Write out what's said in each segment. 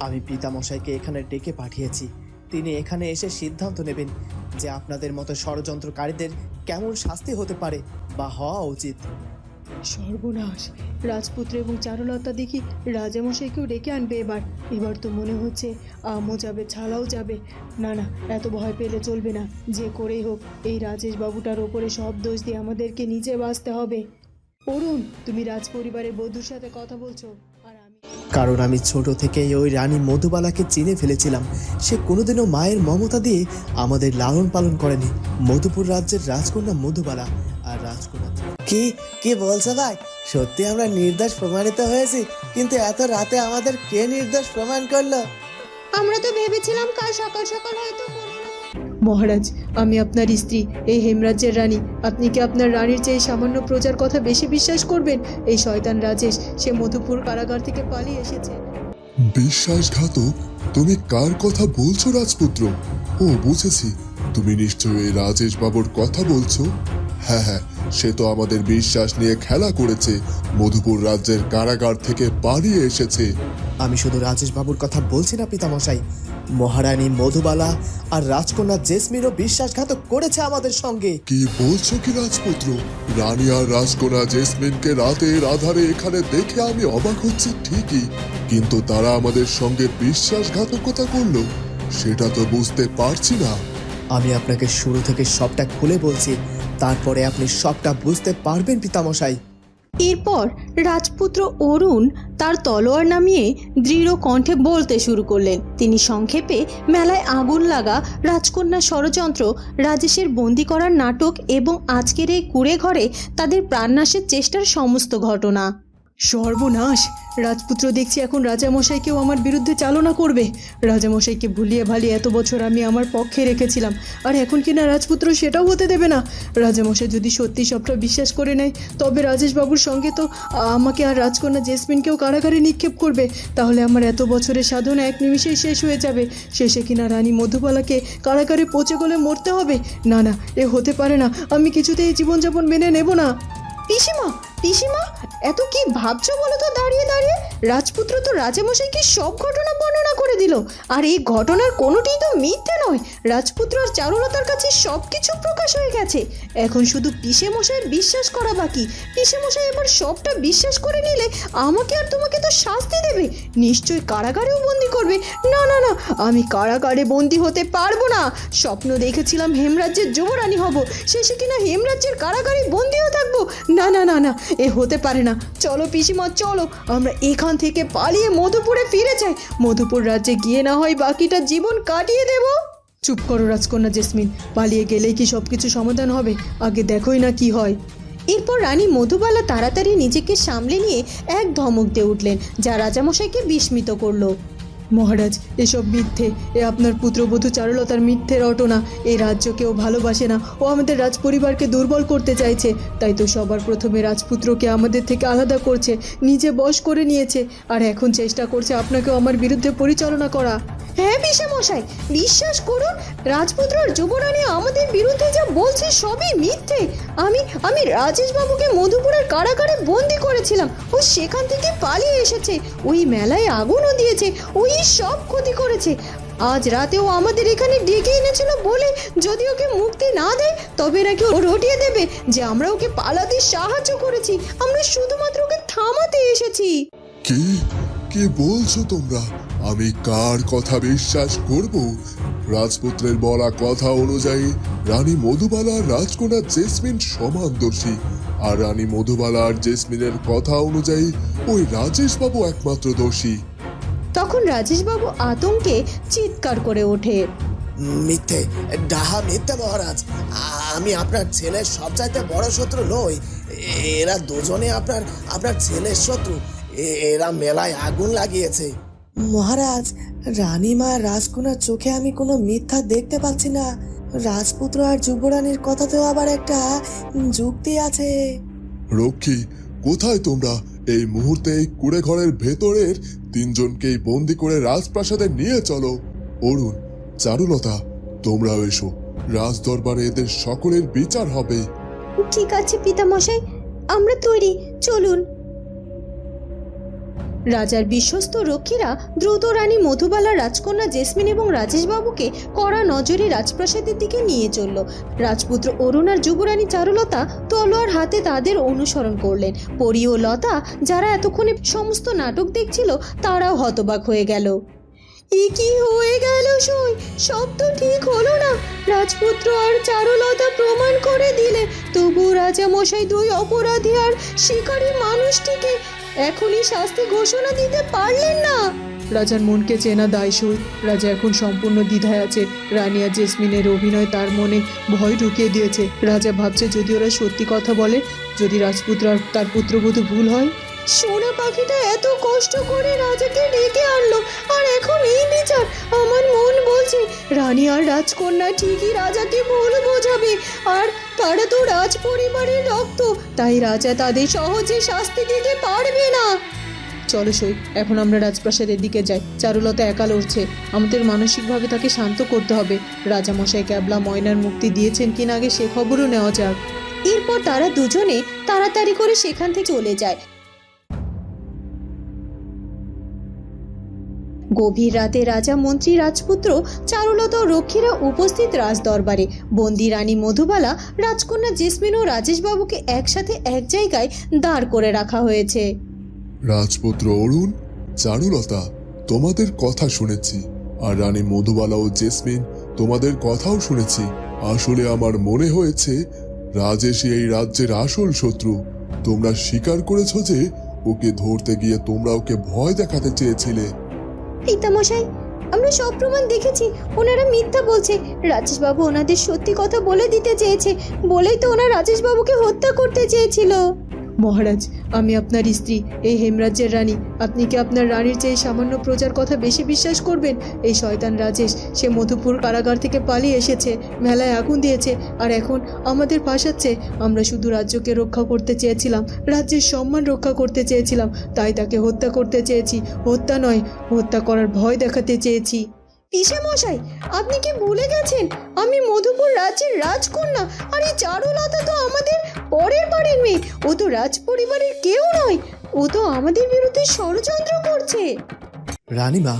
আমি পিতামশাইকে এখানে ডেকে পাঠিয়েছি। তিনি এখানে এসে সিদ্ধান্ত নেবেন যে আপনাদের মতো ষড়যন্ত্রকারীদের কেমন শাস্তি হতে পারে বা হওয়া উচিত। সর্বনাশ। রাজপুত্র এবং চারুলতা দেখি রাজামশাইকেও ডেকে আনবে এবার। এবার তো মনে হচ্ছে আমও যাবে, ছালাও যাবে। না না, এত ভয় পেলে চলবে না। যে করেই হোক, এই রাজেশ বাবুটার ওপরে সব দোষ দিয়ে আমাদেরকে নিচে বাঁচতে হবে। অরুণ, তুমি রাজ পরিবারের বধূর সাথে কথা বলছো, আর কারণ আমি ছোট থেকেই ওই রানী মধুবালাকে চিনে ফেলেছিলাম। সে কোনোদিনও মায়ের মমতা দিয়ে আমাদের লালন পালন করেনি। মধুপুর রাজ্যের রাজকন্যা মধুবালা আর রাজকন্যা কি? কি বলছো ভাই? সত্যি আমরা নির্দোষ প্রমাণিত হয়েছি কিন্তু এত রাতে আমাদের কে নির্দোষ প্রমাণ করল? আমরা তো ভেবেছিলাম কাল সকাল সকাল হয়তো মহারাজ আমি আপনার স্ত্রী এই হেমরাজ্যের রানী। আপনি কি আপনার রানীর চেয়ে সামান্য প্রজার কথা বেশি বিশ্বাস করবেন? এই শয়তান রাজেশ সে মধুপুর কারাগার থেকে পালিয়ে এসেছে। বিশ্বাসঘাতক? তুমি কার কথা বলছো রাজপুত্র? ও বুঝেছি। তুমি নিশ্চয়ই এই রাজেশ বাবুর কথা বলছো? হ্যাঁ হ্যাঁ সে তো আমাদের বিশ্বাস নিয়ে খেলা করেছে। মধুপুর রাজ্যের কারাগার থেকে পালিয়ে এসেছে। আমি শুধু রাজেশ বাবুর কথা বলছি না পিতামশাই। মহারানী মধুবালা আর রাজকন্যা জেসমিনও বিশ্বাসঘাতক করেছে আমাদের সঙ্গে। কি বলছো কি রাজপুত্র? রানী আর রাজকন্যা জেসমিনকে রাতের আধারে এখানে দেখে আমি অবাক হচ্ছি ঠিকই কিন্তু তারা আমাদের সঙ্গে বিশ্বাসঘাতকতা করল সেটা তো বুঝতে পারছি না। আমি আপনাকে শুরু থেকে সবটা খুলে বলছি তারপরে আপনি সবটা বুঝতে পারবেন পিতামশাই। এরপর রাজপুত্র অরুণ তার তলোয়ার নামিয়ে দৃঢ় কণ্ঠে বলতে শুরু করলেন, তিনি সংক্ষেপে মেলায় আগুন লাগা রাজকন্যা ষড়যন্ত্র, রাজেশের বন্দি করার নাটক এবং আজকের এই কুড়ে ঘরে তাদের প্রাণনাশের চেষ্টার সমস্ত ঘটনা। সর্বনাশ। রাজপুত্র দেখছি এখন রাজামশাইকেও আমার বিরুদ্ধে চালনা করবে। রাজামশাইকে ভুলিয়ে ভালিয়ে এত বছর আমি আমার পক্ষে রেখেছিলাম। আর এখন কিনা রাজপুত্র সেটাও হতে দেবে না। রাজামশাই যদি সত্যি সবটা বিশ্বাস করে নেয়, তবে রাজেশবাবুর সঙ্গে তো আমাকে আর রাজকন্যা জেসমিনকেও কারাগারে নিক্ষেপ করবে। তাহলে আমার এত বছরের সাধনা এক নিমিষেই শেষ হয়ে যাবে। শেষে কিনা রানী মধুবালাকে কারাগারে পচে গলে মরতে হবে? না না, এ হতে পারে না। আমি কিছুতেই জীবনযাপন মেনে নেব না। পিসিমা পিসিমা, এত কি ভাবছ বলো তো? দাঁড়িয়ে দাঁড়িয়ে। রাজপুত্র তো রাজামশাইকে সব ঘটনা বর্ণনা করে দিল। আর এই ঘটনার কোনোটিই তো মিথ্যে নয়। রাজপুত্র আর চারুলতার কাছে সব কিছু প্রকাশ হয়ে গেছে। এখন শুধু পিসে মশাইয়ের বিশ্বাস করা বাকি। পিসে মশাই এবার সবটা বিশ্বাস করে নিলে আমাকে আর তোমাকে তো শাস্তি দেবে। নিশ্চয়ই কারাগারেও বন্দি করবে। না না না, আমি কারাগারে বন্দি হতে পারব না। স্বপ্ন দেখেছিলাম হেমরাজ্যের যুবরানী হব। শেষে কিনা হেমরাজ্যের কারাগারে বন্দিও থাকব। না না না না এ হতে পারে না। চলো পিসিমা, চলো। আমরা এখান থেকে পালিয়ে মধুপুরে ফিরে যাই। মধুপুর রাজ্যে গিয়ে না হয় বাকিটা জীবন কাটিয়ে দেব। চুপ করো রাজকন্যা জেসমিন। পালিয়ে গেলেই কি সব কিছু সমাধান হবে? আগে দেখোই না কি হয়। এরপর রানী মধুবালা তাড়াতাড়ি নিজেকে সামলে নিয়ে এক ধমক দিয়ে উঠলেন, যা রাজামশাইকে বিস্মিত করল। মহারাজ, এসব মিথ্যে। এ আপনার পুত্রবধূ চারুলতার মিথ্যে রটনা এই রাজ্যকে ও ভালোবাসে না। ও আমাদের রাজপরিবারকে দুর্বল করতে চাইছে। তাই তো সবার প্রথমে রাজপুত্রকে আমাদের থেকে আলাদা করছে। নিজে বশ করে নিয়েছে। আর এখন চেষ্টা করছে আপনাকেও আমার বিরুদ্ধে পরিচালনা করা। হ্যাঁ মশাই বিশ্বাস করুন, রাজপুত্র আর যুবরানী আমাদের বিরুদ্ধে যা বলছে সবই মিথ্যে। আমি আমি রাজেশ বাবুকে মধুপুরের কারাগারে বন্দি করেছিলাম। ও সেখান থেকে পালিয়ে এসেছে। ওই মেলায় আগুনও দিয়েছে। ওই সব ক্ষতি করেছে। আজ রাতেও আমাদের এখানে ডেকে এনেছিল বলে যদি ওকে মুক্তি না দেয়, তবে নাকি ও রটিয়ে দেবে যে আমরা ওকে পালাতে সাহায্য করেছি। আমরা শুধুমাত্র ওকে থামাতে এসেছি। কি? কি বলছো তোমরা? আমি কার কথা বিশ্বাস করব? রাজপুত্রের বলা কথা অনুযায়ী, রানী মধুবালা আর রাজকন্যা জেসমিন সমান দোষী। আর রানী মধুবালা আর জেসমিনের কথা অনুযায়ী, ওই রাজেশ বাবু একমাত্র দোষী। তখন রাজেশবাবু আতঙ্কে চিৎকার করে ওঠে। মিথ্যে ডাহা মিথ্যে মহারাজ। আমি আপনার ছেলের সবচাইতে বড় শত্রু নই। এরা দুজনে আপনার আপনার ছেলের শত্রু। এরা মেলায় আগুন লাগিয়েছে। মহারাজ রানীমা রাজকুনার চোখে আমি কোনো মিথ্যা দেখতে পাচ্ছি না। রাজপুত্র আর যুবরানীর কথাতেও আবার একটা যুক্তি আছে। রক্ষী কোথায় তোমরা? এই মুহূর্তে এই কুড়ে ঘরের ভেতরের তিনজনকেই বন্দি করে রাজপ্রাসাদে নিয়ে চলো। অরুণ, চারুলতা, তোমরাও এসো। রাজ দরবারে এদের সকলের বিচার হবে। ঠিক আছে পিতামশাই, আমরা তৈরি। চলুন। রাজার বিশ্বস্ত রক্ষীরা দ্রুত রানী মধুবালা, রাজকন্যা জেসমিন এবং রাজেশ বাবুকে কড়া নজরে রাজপ্রাসাদের দিকে নিয়ে চলল। রাজপুত্র অরুণ আর যুবরানী চারুলতা তলোয়ার হাতে তাদের অনুসরণ করলেন। পরি ও লতা যারা এতক্ষণে সমস্ত নাটক দেখছিল, তারাও হতবাক হয়ে গেল। এ কি হয়ে গেল সই? সব তো ঠিক হলো না। রাজপুত্র আর চারুলতা প্রমাণ করে দিলে। তবু রাজা মশাই দুই অপরাধী আর শিকারী মানুষটিকে এখনই শাস্তি ঘোষণা দিতে পারলেন না। রাজার মনকে চেনা দায়সুর। রাজা এখন সম্পূর্ণ দ্বিধায় আছে। রানী আর জেসমিনের অভিনয় তার মনে ভয় ঢুকিয়ে দিয়েছে। রাজা ভাবছে যদি ওরা সত্যি কথা বলে, যদি রাজপুত্র তার পুত্রবধূ ভুল হয়। সোনা পাখিটা এত কষ্ট করে রাজাকে ডেকে আনলো, আর এখন এই বিচার, আমার মন বলছে, রানী আর রাজকন্যা ঠিকই রাজাকে ভুল বোঝাবে, আর তারা তো রাজ পরিবারের রক্ত, তাই রাজা তাদের সহজে শাস্তি দিতে পারবে না। চলো সই, এখন আমরা রাজপ্রাসাদের দিকে যাই, চারুলতা একা লড়ছে, আমাদের মানসিকভাবে তাকে শান্ত করতে হবে, রাজামশাই ক্যাবলা ময়নার মুক্তি দিয়েছেন কিনা আগে সে খবরও নেওয়া যাক। এরপর তারা দুজনে তাড়াতাড়ি করে সেখান থেকে চলে যায় গভীর রাতে রাজা মন্ত্রী রাজপুত্র, চারুলতা রক্ষীরা উপস্থিত রাজদরবারে। বন্দি রানী মধুবালা, রাজকন্যা জেসমিন ও রাজেশবাবুকে একসাথে এক জায়গায় দাঁড় করে রাখা হয়েছে। রাজপুত্র অরুণ, চারুলতা, তোমাদের কথা শুনেছি। আর রানী মধুবালা ও জেসমিন, তোমাদের কথাও শুনেছি। আসলে আমার মনে হয়েছে, রাজেশই এই রাজ্যের আসল শত্রু। তোমরা স্বীকার করেছ যে, ওকে ধরতে গিয়ে তোমরা ওকে ভয় দেখাতে চেয়েছিলে। পিতামশাই, আমরা সব প্রমাণ দেখেছি। ওনারা মিথ্যা বলছে। রাজেশবাবু ওনাদের সত্যি কথা বলে দিতে চেয়েছে, বলেই তো ওনার রাজেশবাবুকে হত্যা করতে চেয়েছিল। মহারাজ আমি আপনার স্ত্রী, এই হেমরাজ্যের রানী। আপনি কি আপনার রানীর চেয়ে সামান্য প্রজার কথা বেশি বিশ্বাস করবেন? এই শয়তান রাজেশ, সে মধুপুর কারাগার থেকে পালিয়ে এসেছে, মেলায় আগুন দিয়েছে, আর এখন আমাদের ফাঁসাচ্ছে। আমরা শুধু রাজ্যকে রক্ষা করতে চেয়েছিলাম, রাজ্যের সম্মান রক্ষা করতে চেয়েছিলাম, তাই তাকে হত্যা করতে চেয়েছি। হত্যা নয়, হত্যা করার ভয় দেখাতে চেয়েছি। মশাই আপনি কি ভুলে গেছেন? আমি মধুপুর রাজ্যের রাজকন্যা, আর এই চারুলতা তো আমাদের পরের বাড়ির মেয়ে। ও তো রাজ পরিবারের কেউ নয়। ও তো আমাদের বিরুদ্ধে ষড়যন্ত্র করছে। রানীমা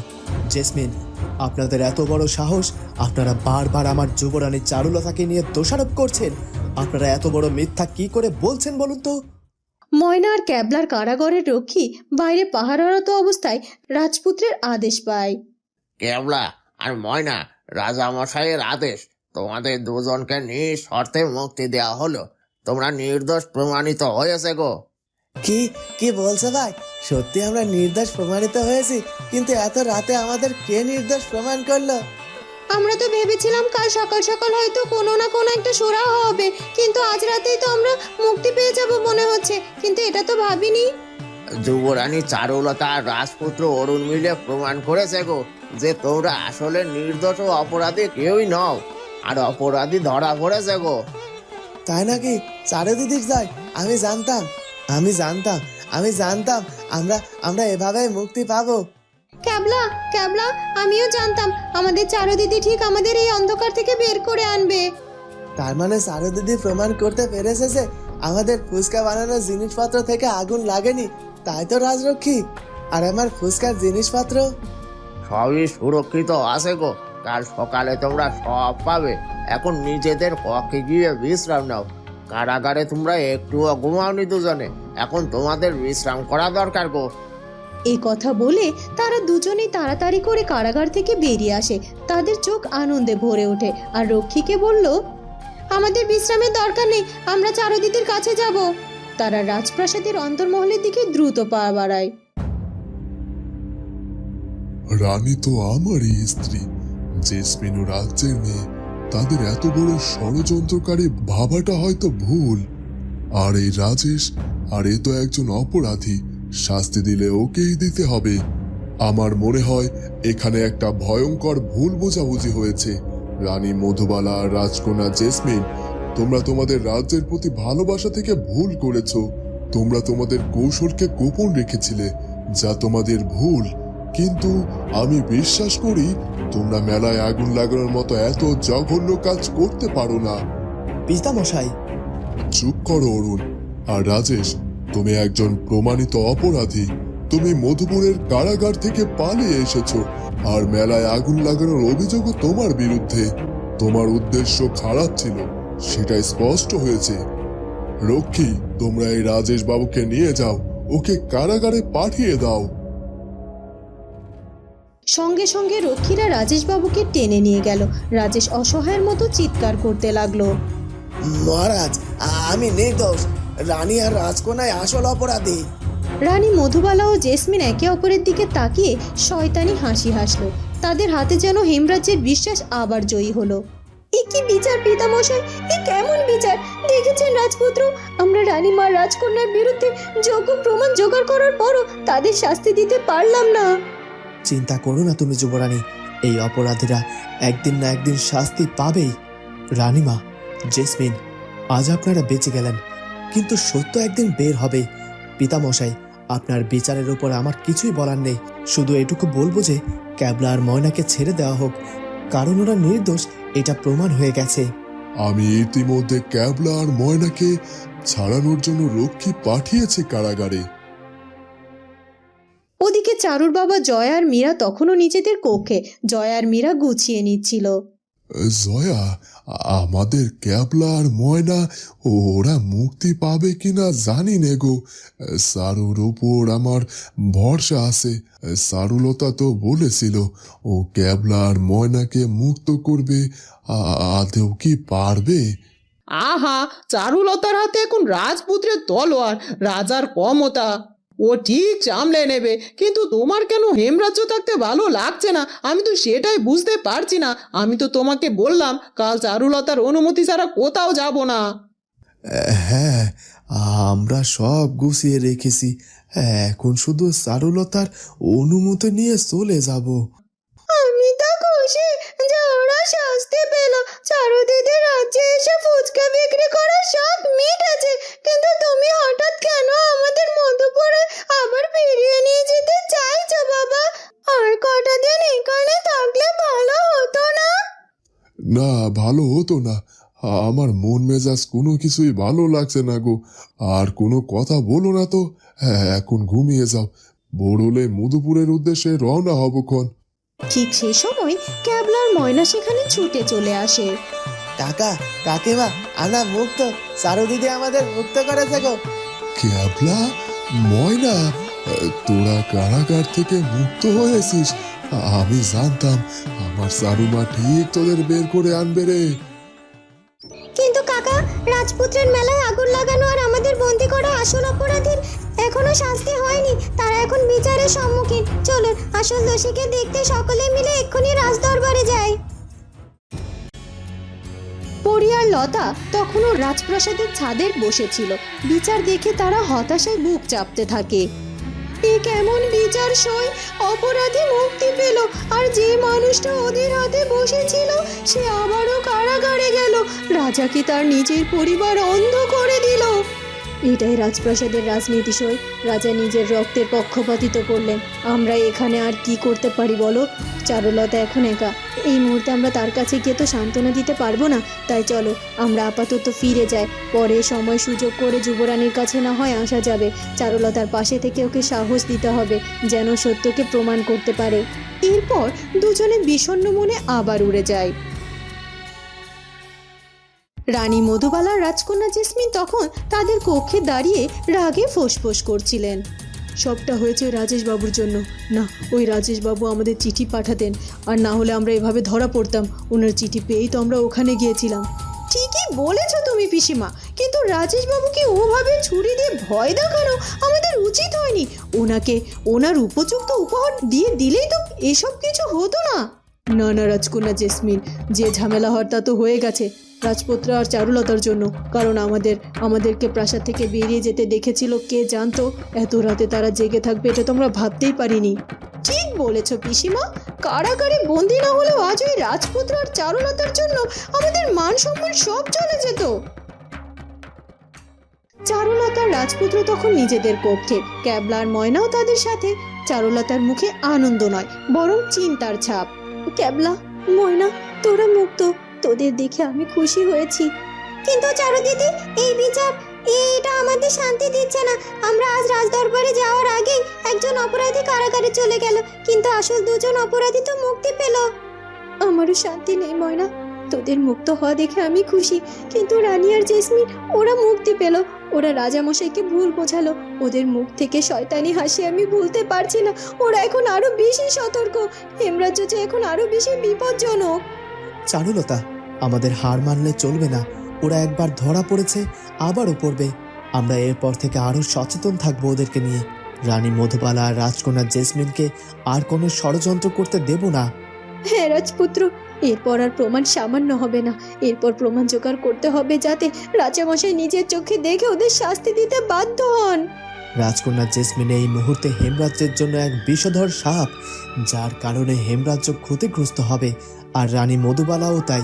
জেসমিন আপনাদের এত বড় সাহস আপনারা বারবার আমার যুবরানী চারুলতাকে নিয়ে দোষারোপ করছেন। আপনারা এত বড় মিথ্যা কি করে বলছেন বলুন তো? ময়না আর ক্যাবলার কারাগারের রক্ষী বাইরে পাহারারত অবস্থায় রাজপুত্রের আদেশ পায়। কেবলা আর ময়না রাজামশাইয়ের আদেশ। তোমাদের দুজনকে নিঃশর্তে মুক্তি দেওয়া হলো। তোমরা নির্দোষ প্রমাণিত হয়েছে গো। কি? কি বলছো ভাই? সত্যি আমরা নির্দোষ প্রমাণিত হয়েছি কিন্তু এত রাতে আমাদের কে নির্দোষ প্রমাণ করল? আমরা তো ভেবেছিলাম কাল সকাল সকাল হয়তো কোনো না কোনো একটা সুরাহ হবে কিন্তু আজ রাতেই তো আমরা মুক্তি পেয়ে যাব মনে হচ্ছে কিন্তু এটা তো ভাবিনি। যুবরানী চারুলতা আর রাজপুত্র অরুণ মিলে প্রমাণ করেছে গো যে তোমরা আসলে নির্দোষ ও অপরাধী কেউই নও আর অপরাধী ধরা পড়েছে গো। তাই নাকি চারে দিদির যায়? আমি জানতাম আমি জানতাম আমি জানতাম আমরা আমরা এভাবে মুক্তি পাবো। ক্যাবলা ক্যাবলা আমিও জানতাম আমাদের চারু দিদি ঠিক আমাদের এই অন্ধকার থেকে বের করে আনবে। তার মানে চারু দিদি প্রমাণ করতে পেরেছে যে আমাদের ফুচকা বানানোর জিনিসপত্র থেকে আগুন লাগেনি। তাই তো রাজরক্ষী আর আমার ফুচকার জিনিসপত্র? সবই সুরক্ষিত আছে গো। কাল সকালে তোমরা সব পাবে। এখন নিজেদের পক্ষে গিয়ে বিশ্রাম নাও। কারাগারে তোমরা একটুও ঘুমাওনি দুজনে। এখন তোমাদের বিশ্রাম করা দরকার গো। এই কথা বলে তারা দুজনেই তাড়াতাড়ি করে কারাগার থেকে বেরিয়ে আসে। তাদের চোখ আনন্দে ভরে ওঠে আর রক্ষীকে বলল আমাদের বিশ্রামের দরকার নেই আমরা চারুদিদির কাছে যাব। তারা রাজপ্রাসাদের অন্তর্মহলের দিকে দ্রুত পা বাড়ায়। রানী তো আমারই স্ত্রী। জেসমিন ও রাজ্যের মেয়ে, তাদের এত বড় ষড়যন্ত্রকারী ভাবাটা হয়তো ভুল। আর এই রাজেশ, আর এ তো একজন অপরাধী, শাস্তি দিলে ওকেই দিতে হবে। আমার মনে হয়, এখানে একটা ভয়ঙ্কর ভুল বোঝাবুঝি হয়েছে। রানী মধুবালা আর রাজকন্যা জেসমিন, তোমরা তোমাদের রাজ্যের প্রতি ভালোবাসা থেকে ভুল করেছ। তোমরা তোমাদের কৌশলকে গোপন রেখেছিলে, যা তোমাদের ভুল। কিন্তু আমি বিশ্বাস করি তোমরা মেলায় আগুন লাগানোর মতো এত জঘন্য কাজ করতে পারো না। পিতামশাই চুপ করো অরুণ। আর রাজেশ তুমি একজন প্রমাণিত অপরাধী। তুমি মধুপুরের কারাগার থেকে পালিয়ে এসেছ। আর মেলায় আগুন লাগানোর অভিযোগও তোমার বিরুদ্ধে। তোমার উদ্দেশ্য খারাপ ছিল সেটা স্পষ্ট হয়েছে। রক্ষী তোমরা এই রাজেশ বাবুকে নিয়ে যাও ওকে কারাগারে পাঠিয়ে দাও। সঙ্গে সঙ্গে রক্ষীরা রাজেশবাবুকে টেনে নিয়ে গেল। রাজেশ অসহায়ের মতো চিৎকার করতে লাগল। মহারাজ আমি নির্দোষ। রানী আর রাজকন্যায় আসল অপরাধী। রানী মধুবালা ও জেসমিন একে অপরের দিকে তাকিয়ে শয়তানি হাসি হাসলো। তাদের হাতে যেন হেমরাজ্যের বিশ্বাস আবার জয়ী হলো। এ কি বিচার পিতামশাই? এ কেমন বিচার? দেখেছেন রাজপুত্র? আমরা রানীমার রাজকন্যার বিরুদ্ধে যোগ্য প্রমাণ জোগাড় করার পরও তাদের শাস্তি দিতে পারলাম না। চিন্তা করো না তুমি যুবরানী। এই অপরাধীরা একদিন না একদিন শাস্তি পাবেই। রানীমা, জেসমিন, আজ আপনারা বেঁচে গেলেন, কিন্তু সত্য একদিন বের হবে। পিতামশাই, আপনার বিচারের উপর আমার কিছুই বলার নেই। শুধু এটুকু বলব যে, ক্যাবলা আর ময়নাকে ছেড়ে দেওয়া হোক, কারণ ওরা নির্দোষ, এটা প্রমাণ হয়ে গেছে। আমি ইতিমধ্যে ক্যাবলা আর ময়নাকে ছাড়ানোর জন্য রক্ষী পাঠিয়েছি কারাগারে। চারুর বাবা জয় আর মীরা তখনও নিজেদের কক্ষে। জয় আর মীরা গুছিয়ে নিচ্ছিল। জয়া আমাদের ক্যাবলা আর ময়না ওরা মুক্তি পাবে কিনা জানি নে গো। সারুর ওপর আমার ভরসা আছে। সারুলতা তো বলেছিল ও ক্যাবলা আর ময়নাকে মুক্ত করবে আ- আদেও কি পারবে? আহা চারুলতার হাতে এখন রাজপুত্রের তলোয়ার রাজার ক্ষমতা। ও ঠিক সামলে নেবে। কিন্তু তোমার কেন হেমরাজ্য থাকতে ভালো লাগছে না? আমি তো সেটাই বুঝতে পারছি না। আমি তো তোমাকে বললাম কাল চারুলতার অনুমতি ছাড়া কোথাও যাব না। হ্যাঁ আমরা সব গুছিয়ে রেখেছি। এখন শুধু চারুলতার অনুমতি নিয়ে চলে যাব। আমি তো খুশি যে ওরা শাস্তি পেল। চারু দিদি রাজ্যে এসে ফুচকা বিক্রি করার শখ মিটেছে। কিন্তু তুমি হঠাৎ কেন আমাদের মধুপুরে আবার ফিরিয়ে নিয়ে যেতে চাইছো বাবা? আর কটা দিন এখানে থাকলে ভালো হতো না? না ভালো হতো না। আমার মন মেজাজ কোনো কিছুই ভালো লাগছে না গো। আর কোনো কথা বলো না তো। হ্যাঁ এখন ঘুমিয়ে যাও। বড়লে মধুপুরের উদ্দেশ্যে রওনা হব ক্ষণ ঠিক সেই সময় ক্যাবলার ময়না সেখানে ছুটে চলে আসে। কাকা কাকিমা আমরা মুক্ত চারু দিদি আমাদের মুক্ত করেছে গো। ক্যাবলা ময়না তোরা কারাগার থেকে মুক্ত হয়েছিস। আমি জানতাম আমার সারুমা ঠিক তোদের বের করে আনবে রে। কিন্তু কাকা রাজপুত্রের মেলায় আগুন লাগানো আর আমাদের বন্দি করা আসল অপরাধীর এখনও শাস্তি বিচারের সম্মুখীন। চলুন, আসল দোষীকে দেখতে সকলে মিলে এক্ষুনি রাজদরবারে যাই। পরিয়ার লতা তখনও রাজপ্রাসাদের ছাদের বসেছিল বিচার দেখে তারা হতাশায় বুক চাপতে থাকে। এ কেমন বিচার সই? অপরাধী মুক্তি পেল, আর যে মানুষটা ওদের হাতে বসেছিল, সে আবারও কারাগারে গেল। রাজাকে তার নিজের পরিবার অন্ধ করে দিল? এটাই রাজপ্রাসাদের রাজনীতি সই। রাজা নিজের রক্তের পক্ষপাতিত করলেন। আমরা এখানে আর কি করতে পারি বলো? চারুলতা এখন একা। এই মুহূর্তে আমরা তার কাছে গিয়ে তো সান্ত্বনা দিতে পারব না। তাই চলো, আমরা আপাতত ফিরে যাই। পরে সময় সুযোগ করে যুবরানীর কাছে না হয় আসা যাবে। চারুলতার পাশে থেকে ওকে সাহস দিতে হবে, যেন সত্যকে প্রমাণ করতে পারে। এরপর দুজনে বিষণ্ণ মনে আবার উড়ে যায়। রানী মধুবালা, রাজকন্যা জেসমিন তখন তাদের কক্ষে দাঁড়িয়ে রাগে ফোঁসফোঁস করছিলেন। সবটা হয়েছে রাজেশ বাবুর জন্য। না, ওই রাজেশ বাবু আমাদের চিঠি পাঠাতেন। আর না হলে আমরা এভাবে ধরা পড়তাম। ওনার চিঠি পেয়েই তো আমরা ওখানে গিয়েছিলাম। ঠিকই বলেছ তুমি, পিসিমা। কিন্তু রাজেশ বাবুকে ওভাবে ছুরি দিয়ে ভয় দেখানো আমাদের উচিত হয়নি। ওনাকে, ওনার উপযুক্ত উপহার দিয়ে দিলেই তো এসব কিছু হতো না। না না, রাজকন্যা জেসমিন, যে ঝামেলা হওয়ার তা তো হয়ে গেছে। রাজপুত্র আর চারুলতার জন্য, কারণ আমাদের, আমাদেরকে প্রাসাদ থেকে বেরিয়ে যেতে দেখেছিল কে জানতো? এত রাতে তারা জেগে থাকবে, এটা তো আমরা ভাবতেই পারিনি। ঠিক বলেছ, পিসিমা। কারাগারে বন্দি না হলেও আজ ওই রাজপুত্র আর চারুলতার জন্য আমাদের মান সম্মান সব চলে যেত। চারুলতার রাজপুত্র তখন নিজেদের কক্ষে ক্যাবলার ময়নাও তাদের সাথে। চারুলতার মুখে আনন্দ নয়, বরং চিন্তার ছাপ। ক্যাবলা, ময়না, তোরা মুক্ত। তোদের দেখে আমি খুশি হয়েছি। কিন্তু চারু দিদি, এই বিচার এটা আমাদের শান্তি দিচ্ছে না। আমরা আজ রাজদরবারে যাওয়ার আগেই একজন অপরাধী কারাগারে চলে গেল। কিন্তু আসল দুজন অপরাধী তো মুক্তি পেল। আমারও শান্তি নেই, ময়না। তোদের মুক্ত হওয়া দেখে আমি খুশি। কিন্তু রানী আর জেসমিন, ওরা মুক্তি পেল। ওরা রাজামশাইকে ভুল বোঝালো। ওদের মুখ থেকে শয়তানি হাসি আমি ভুলতে পারছি না। ওরা এখন আরও বেশি সতর্ক। হেমরাজ্য যে এখন আরও বেশি বিপজ্জনক। চারুলতা আমাদের হার মানলে চলবে না। ওরা একবার ধরা পড়েছে আবারও পড়বে। আমরা এরপর থেকে আরও সচেতন থাকব ওদেরকে নিয়ে। রানী মধুবালা আর রাজকন্যা জেসমিনকে আর কোনো ষড়যন্ত্র করতে দেব না। হ্যাঁ রাজপুত্র এরপর আর প্রমাণ সামান্য হবে না। এরপর প্রমাণ জোগাড় করতে হবে যাতে রাজামশাই নিজের চোখে দেখে ওদের শাস্তি দিতে বাধ্য হন। রাজকন্যা জেসমিন এই মুহূর্তে হেমরাজ্যের জন্য এক বিষধর সাপ যার কারণে হেমরাজ্য ক্ষতিগ্রস্ত হবে। আর রানী মধুবালাও তাই।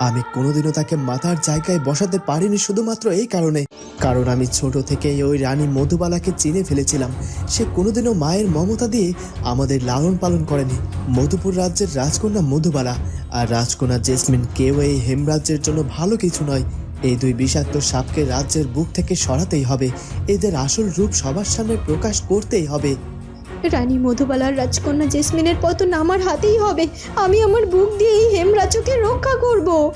আমি কোনোদিনও তাকে মাথার জায়গায় বসাতে পারিনি শুধুমাত্র এই কারণে। কারণ আমি ছোট থেকেই ওই রানী মধুবালাকে চিনে ফেলেছিলাম। সে কোনোদিনও মায়ের মমতা দিয়ে আমাদের লালন পালন করেনি। মধুপুর রাজ্যের রাজকন্যা মধুবালা আর রাজকন্যা জেসমিন কেউ এই হেমরাজ্যের জন্য ভালো কিছু নয়। এই দুই বিষাক্ত সাপকে রাজ্যের বুক থেকে সরাতেই হবে। এদের আসল রূপ সবার সামনে প্রকাশ করতেই হবে। রানী মধুবালার রাজকন্যা জেসমিনের পতন আমার হাতেই হবে। আমি আমার বুক দিয়েই এই হেমরাজ্যকে রক্ষা করব।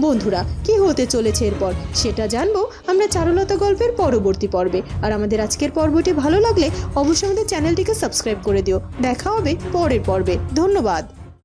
বন্ধুরা, কি হতে চলেছে এরপর? সেটা জানব আমরা চারুলতা গল্পের পরবর্তী পর্বে। আর আমাদের আজকের পর্বটি ভালো লাগলে অবশ্যই আমাদের চ্যানেলটিকে সাবস্ক্রাইব করে দিও। দেখা হবে পরের পর্বে। ধন্যবাদ।